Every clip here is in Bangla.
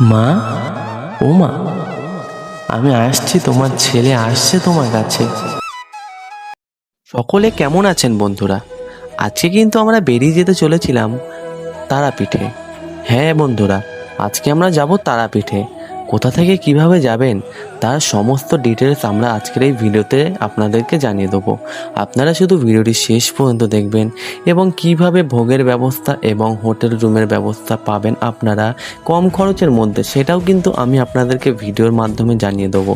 মা ও মা আমি আসছি, তোমার ছেলে আসছে তোমার কাছে। সকলে কেমন আছেন বন্ধুরা? আজকে কিন্তু আমরা বেরিয়ে যেতে চলেছিলাম তারাপীঠে। হ্যাঁ বন্ধুরা, আজকে আমরা যাব তারাপীঠে। কোথা থেকে কীভাবে যাবেন, তার সমস্ত ডিটেলস আমরা আজকের এই ভিডিওতে আপনাদেরকে জানিয়ে দেবো। আপনারা শুধু ভিডিওটি শেষ পর্যন্ত দেখবেন এবং কীভাবে ভোগের ব্যবস্থা এবং হোটেল রুমের ব্যবস্থা পাবেন আপনারা কম খরচের মধ্যে, সেটাও কিন্তু আমি আপনাদেরকে ভিডিওর মাধ্যমে জানিয়ে দেবো।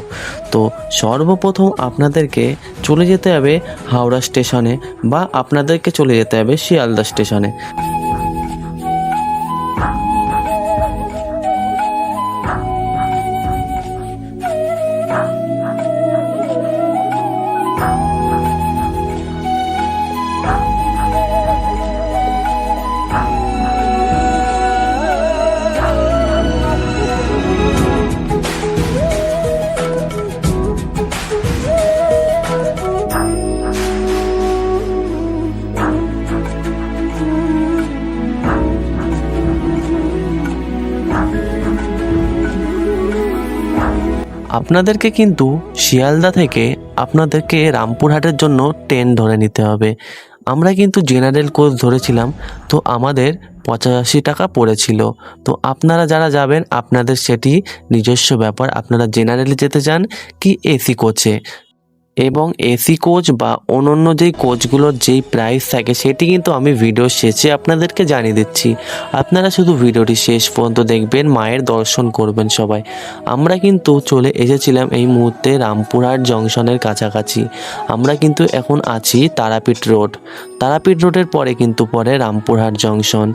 তো সর্বপ্রথম আপনাদেরকে চলে যেতে হবে হাওড়া স্টেশনে বা আপনাদেরকে চলে যেতে হবে শিয়ালদা স্টেশনে। আপনাদেরকে কিন্তু শিয়ালদা থেকে আপনাদেরকে রামপুরহাটের জন্য ট্রেন ধরে নিতে হবে। আমরা কিন্তু জেনারেল কোচ ধরেছিলাম, তো আমাদের পঁচাশি টাকা পড়েছিল। তো আপনারা যারা যাবেন, আপনাদের সেটি নিজস্ব ব্যাপার। আপনারা জেনারেলে যেতে চান কি এসি কোচে এবং এসি কোচ বা অন্যান্য যেই কোচগুলোর যেই প্রাইস থাকে, সেটি কিন্তু আমি ভিডিও শেষে আপনাদেরকে জানিয়ে দিচ্ছি। আপনারা শুধু ভিডিওটি শেষ পর্যন্ত দেখবেন, মায়ের দর্শন করবেন সবাই। আমরা কিন্তু চলে এসেছিলাম এই মুহূর্তে রামপুরহাট জংশনের কাছাকাছি। আমরা কিন্তু এখন আছি তারাপীঠ রোড। তারাপীঠ রোডের পরে কিন্তু পরে রামপুরহাট জংশন।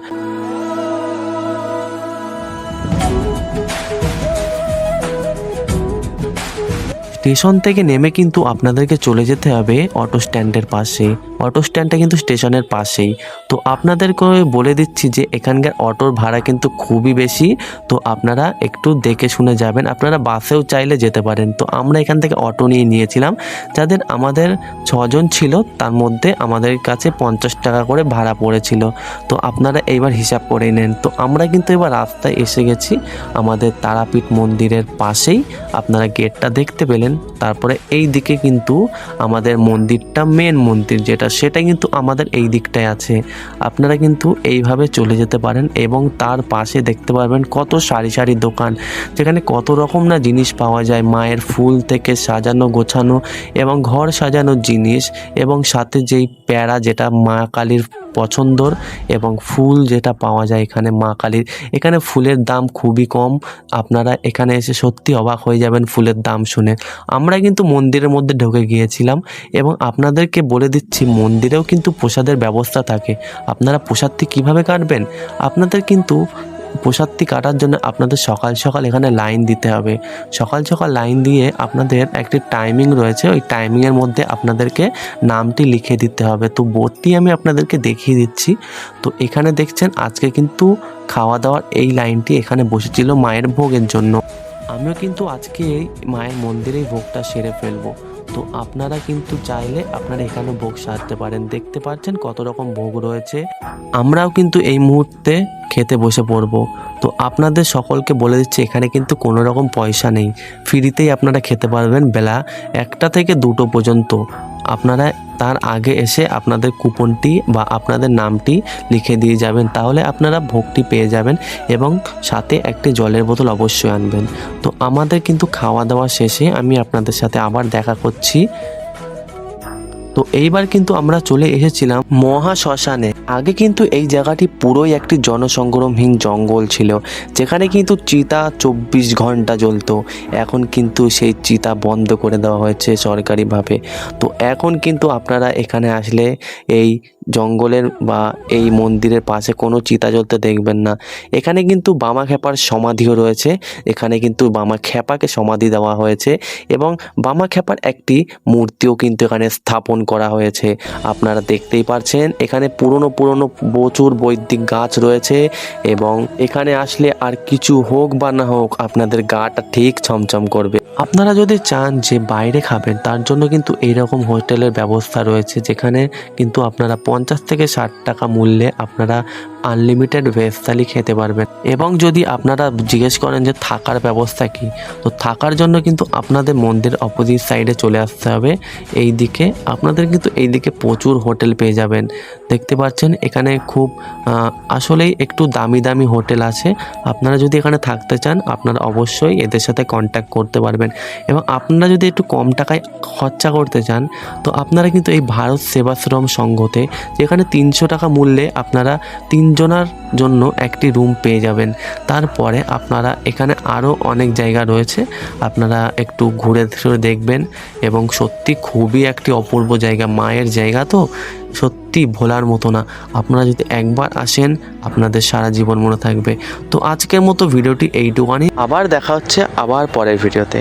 স্টেশন থেকে নেমে কিন্তু আপনাদেরকে চলে যেতে হবে অটো স্ট্যান্ডের পাশে। অটো স্ট্যান্ডটা কিন্তু স্টেশনের পাশেই। তো আপনাদেরকে বলে দিচ্ছি যে এখানকার অটোর ভাড়া কিন্তু খুবই বেশি। তো আপনারা একটু দেখে শুনে যাবেন। আপনারা বাসেও চাইলে যেতে পারেন। তো আমরা এখান থেকে অটো নিয়ে নিয়েছিলাম। যাদের আমাদের ছজন ছিল, তার মধ্যে আমাদের কাছে পঞ্চাশ টাকা করে ভাড়া পড়েছিল। তো আপনারা এইবার হিসাব করে নেন। তো আমরা কিন্তু এবার রাস্তায় এসে গেছি আমাদের তারাপীঠ মন্দিরের পাশেই। আপনারা গেটটা দেখতে পেলেন। তারপরে এই দিকে কিন্তু আমাদের মন্দিরটা মেন মন্দির যেটা সেটা কিন্তু আমাদের এই দিকটায় আছে। আপনারা কিন্তু এইভাবে চলে যেতে পারেন এবং তার পাশে দেখতে পারবেন কত সারি সারি দোকান, যেখানে কত রকম না জিনিস পাওয়া যায়, মায়ের ফুল থেকে সাজানো, গোছানো এবং ঘর সাজানোর জিনিস এবং সাথে যেই প্যারা যেটা মা কালীর পছন্দর এবং ফুল যেটা পাওয়া যায় এখানে মা কালীর। এখানে ফুলের দাম খুবই কম। আপনারা এখানে এসে সত্যি অবাক হয়ে যাবেন ফুলের দাম শুনে। আমরা কিন্তু মন্দিরের মধ্যে ঢুকে গিয়েছিলাম এবং আপনাদেরকে বলে দিচ্ছি, মন্দিরেও কিন্তু প্রসাদের ব্যবস্থা থাকে। আপনারা প্রসাদটি কীভাবে কাটবেন? আপনাদের কিন্তু প্রসাদটি কাটার জন্য আপনাদের সকাল সকাল এখানে লাইন দিতে হবে। সকাল সকাল লাইন দিয়ে আপনাদের একটি টাইমিং রয়েছে, ওই টাইমিংয়ের মধ্যে আপনাদেরকে নামটি লিখে দিতে হবে। তো বোর্ডটি আমি আপনাদেরকে দেখিয়ে দিচ্ছি। তো এখানে দেখছেন, আজকে কিন্তু খাওয়া দাওয়ার এই লাইনটি এখানে বসেছিল মায়ের ভোগের জন্য। আমিও কিন্তু আজকে মায়ের মন্দিরেই ভোগটা সেরে ফেলব। তো আপনারা কিন্তু চাইলে আপনারা এখানে ভোগ সারতে পারেন। দেখতে পাচ্ছেন কত রকম ভোগ রয়েছে। আমরাও কিন্তু এই মুহূর্তে খেতে বসে পড়ব। তো আপনাদের সকলকে বলে দিচ্ছি, এখানে কিন্তু কোনো রকম পয়সা নেই। ফ্রিতেই আপনারা খেতে পারবেন বেলা একটা থেকে দুটো পর্যন্ত। আপনারা তার আগে এসে আপনাদের কুপনটি বা আপনাদের নামটি লিখে দিয়ে যাবেন। তাহলে আপনারা ভোগটি পেয়ে যাবেন এবং সাথে একটি জলের বোতল অবশ্যই আনবেন। তো আমাদের কিন্তু খাওয়া দাওয়া শেষে আমি আপনাদের সাথে আবার দেখা করছি। তো এইবার কিন্তু আমরা চলে এসেছিলাম মহা শ্মশানে। আগে কিন্তু এই জায়গাটি পুরোই একটি জনসংগ্রামহীন জঙ্গল ছিল, যেখানে কিন্তু চিতা চব্বিশ ঘণ্টা জ্বলতো। এখন কিন্তু সেই চিতা বন্ধ করে দেওয়া হয়েছে সরকারিভাবে। তো এখন কিন্তু আপনারা এখানে আসলে এই জঙ্গলের বা এই মন্দিরের পাশে কোনো চিতা জ্বলতে দেখবেন না। এখানে কিন্তু বামা খেপার সমাধিও রয়েছে। এখানে কিন্তু বামা খেপাকে সমাধি দেওয়া হয়েছে এবং বামা খেপার একটি মূর্তিও কিন্তু এখানে স্থাপন করা হয়েছে। আপনারা দেখতেই পারছেন, এখানে পুরনো পুরনো প্রচুর বৈদিক গাছ রয়েছে এবং এখানে আসলে আর কিছু হোক বা না হোক, আপনাদের গাটা ঠিক ছমছম করবে। আপনারা যদি চান যে বাইরে খাবেন, তার জন্য কিন্তু এইরকম হোটেলের ব্যবস্থা রয়েছে, যেখানে কিন্তু আপনারা পঞ্চাশ থেকে ষাট টাকা মূল্যে আপনারা আনলিমিটেড ভেজ থালি খেতে পারবেন। এবং যদি আপনারা জিজ্ঞেস করেন যে থাকার ব্যবস্থা কি, তো থাকার জন্য কিন্তু আপনাদের মন্দির অপোজিট সাইডে চলে আসতে হবে। এই দিকে আপনাদের কিন্তু এই দিকে প্রচুর হোটেল পেয়ে যাবেন। দেখতে পাচ্ছেন, এখানে খুব আসলেই একটু দামি দামি হোটেল আছে। আপনারা যদি এখানে থাকতে চান, আপনারা অবশ্যই এদের সাথে কন্ট্যাক্ট করতে পারবেন। এবং আপনারা যদি একটু কম টাকায় খরচা করতে চান, তো আপনারা কিন্তু এই ভারত সেবাশ্রম সংঘতে, যেখানে তিনশো টাকা মূল্যে আপনারা তিনজনার জন্য একটি রুম পেয়ে যাবেন। তারপরে আপনারা এখানে আরও অনেক জায়গা রয়েছে। আপনারা একটু ঘুরে ফিরে দেখবেন এবং সত্যি খুবই একটি অপূর্ব জায়গা, মায়ের জায়গা তো সত্যি ভোলার মতো না। আপনারা যদি একবার আসেন, আপনাদের সারা জীবন মনে থাকবে। তো আজকের মতো ভিডিওটি এইটুকানি আবার দেখা হচ্ছে আবার পরের ভিডিওতে।